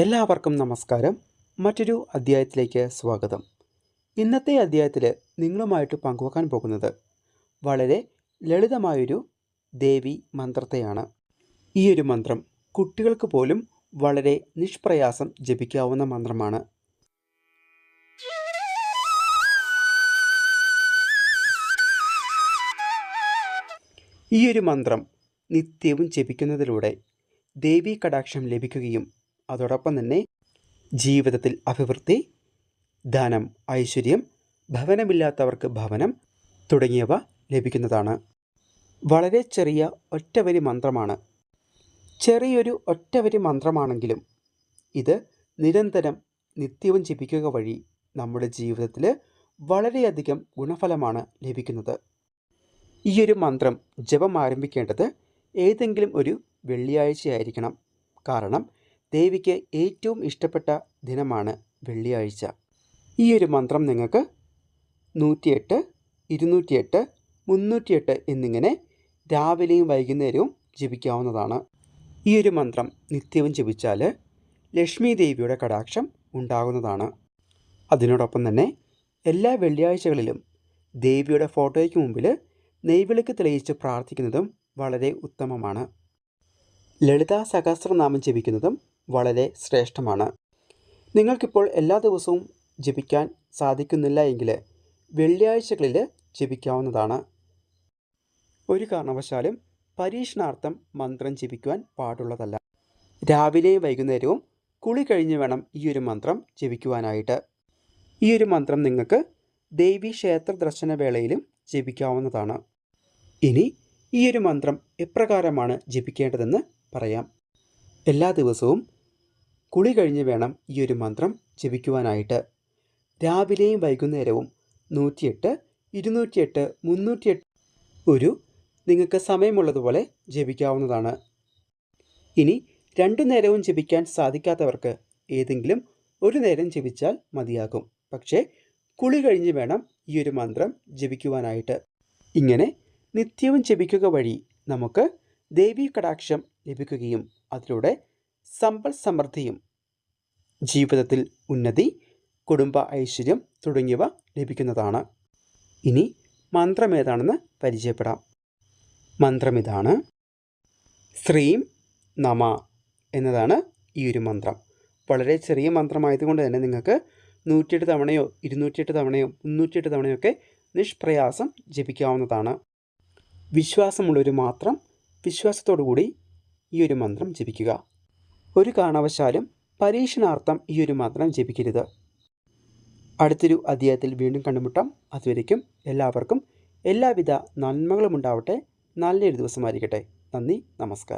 എല്ലാവർക്കും നമസ്കാരം. മറ്റൊരു അധ്യായത്തിലേക്ക് സ്വാഗതം. ഇന്നത്തെ അധ്യായത്തിൽ നിങ്ങളുമായിട്ട് പങ്കുവെക്കാൻ പോകുന്നത് വളരെ ലളിതമായൊരു ദേവി മന്ത്രത്തെയാണ്. ഈ ഒരു മന്ത്രം കുട്ടികൾക്ക് പോലും വളരെ നിഷ്പ്രയാസം ജപിക്കാവുന്ന മന്ത്രമാണ്. ഈ ഒരു മന്ത്രം നിത്യവും ജപിക്കുന്നതിലൂടെ ദേവീ കടാക്ഷം ലഭിക്കുകയും അതോടൊപ്പം തന്നെ ജീവിതത്തിൽ അഭിവൃദ്ധി ധനം ഐശ്വര്യം ഭവനമില്ലാത്തവർക്ക് ഭവനം തുടങ്ങിയവ ലഭിക്കുന്നതാണ്. വളരെ ചെറിയ ഒറ്റവരി മന്ത്രമാണ്. ചെറിയൊരു ഒറ്റവരി മന്ത്രമാണെങ്കിലും ഇത് നിരന്തരം നിത്യവും ജപിക്കുക വഴി നമ്മുടെ ജീവിതത്തിൽ വളരെയധികം ഗുണഫലമാണ് ലഭിക്കുന്നത്. ഈ ഒരു മന്ത്രം ജപം ആരംഭിക്കേണ്ടത് ഏതെങ്കിലും ഒരു വെള്ളിയാഴ്ചയായിരിക്കണം. കാരണം ദേവിക്ക് ഏറ്റവും ഇഷ്ടപ്പെട്ട ദിനമാണ് വെള്ളിയാഴ്ച. ഈ ഒരു മന്ത്രം നിങ്ങൾക്ക് നൂറ്റിയെട്ട് ഇരുന്നൂറ്റിയെട്ട് മുന്നൂറ്റിയെട്ട് എന്നിങ്ങനെ രാവിലെയും വൈകുന്നേരവും ജപിക്കാവുന്നതാണ്. ഈ ഒരു മന്ത്രം നിത്യവും ജപിച്ചാൽ ലക്ഷ്മി ദേവിയുടെ കടാക്ഷം ഉണ്ടാകുന്നതാണ്. അതിനോടൊപ്പം തന്നെ എല്ലാ വെള്ളിയാഴ്ചകളിലും ദേവിയുടെ ഫോട്ടോയ്ക്ക് മുമ്പിൽ നെയ്വിളക്ക് തെളിയിച്ച് പ്രാർത്ഥിക്കുന്നതും വളരെ ഉത്തമമാണ്. ലളിതാ സഹസ്രനാമം ജപിക്കുന്നതും വളരെ ശ്രേഷ്ഠമാണ്. നിങ്ങൾക്കിപ്പോൾ എല്ലാ ദിവസവും ജപിക്കാൻ സാധിക്കുന്നില്ല എങ്കിൽ വെള്ളിയാഴ്ചകളിൽ ജപിക്കാവുന്നതാണ്. ഒരു കാരണവശാലും പരീക്ഷണാർത്ഥം മന്ത്രം ജപിക്കുവാൻ പാടുള്ളതല്ല. രാവിലെയും വൈകുന്നേരവും കുളി കഴിഞ്ഞ് വേണം ഈ ഒരു മന്ത്രം ജപിക്കുവാനായിട്ട്. ഈ ഒരു മന്ത്രം നിങ്ങൾക്ക് ദേവി ക്ഷേത്ര ദർശന വേളയിലും ജപിക്കാവുന്നതാണ്. ഇനി ഈ ഒരു മന്ത്രം എപ്രകാരമാണ് ജപിക്കേണ്ടതെന്ന് പറയാം. എല്ലാ ദിവസവും കുളി കഴിഞ്ഞ് വേണം ഈ ഒരു മന്ത്രം ജപിക്കുവാനായിട്ട്. രാവിലെയും വൈകുന്നേരവും നൂറ്റിയെട്ട് ഇരുന്നൂറ്റിയെട്ട് മുന്നൂറ്റിയെട്ട് ഒരു നിങ്ങൾക്ക് സമയമുള്ളതുപോലെ ജപിക്കാവുന്നതാണ്. ഇനി രണ്ടു നേരവും ജപിക്കാൻ സാധിക്കാത്തവർക്ക് ഏതെങ്കിലും ഒരു നേരം ജപിച്ചാൽ മതിയാകും. പക്ഷേ കുളി കഴിഞ്ഞ് വേണം ഈ ഒരു മന്ത്രം ജപിക്കുവാനായിട്ട്. ഇങ്ങനെ നിത്യവും ജപിക്കുക വഴി നമുക്ക് ദേവീ കടാക്ഷം ലഭിക്കുകയും അതിലൂടെ സമ്പൽ സമൃദ്ധിയും ജീവിതത്തിൽ ഉന്നതി കുടുംബ ഐശ്വര്യം തുടങ്ങിയവ ലഭിക്കുന്നതാണ്. ഇനി മന്ത്രമേതാണെന്ന് പരിചയപ്പെടാം. മന്ത്രമിതാണ് ശ്രീം നമ എന്നതാണ് ഈ ഒരു മന്ത്രം. വളരെ ചെറിയ മന്ത്രമായതുകൊണ്ട് തന്നെ നിങ്ങൾക്ക് നൂറ്റിയെട്ട് തവണയോ ഇരുന്നൂറ്റിയെട്ട് തവണയോ മുന്നൂറ്റിയെട്ട് തവണയോ ഒക്കെ നിഷ്പ്രയാസം ജപിക്കാവുന്നതാണ്. വിശ്വാസമുള്ളവർ മാത്രം വിശ്വാസത്തോടു കൂടി ഈ ഒരു മന്ത്രം ജപിക്കുക. ഒരു കാരണവശാലും പരീക്ഷണാർത്ഥം ഈ ഒരു മന്ത്രം ജപിക്കരുത്. അടുത്തൊരു അധ്യായത്തിൽ വീണ്ടും കണ്ടുമുട്ടാം. അതുവരയ്ക്കും എല്ലാവർക്കും എല്ലാവിധ നന്മകളും ഉണ്ടാവട്ടെ നല്ലൊരു ദിവസമായിരിക്കട്ടെ നന്ദി നമസ്കാരം.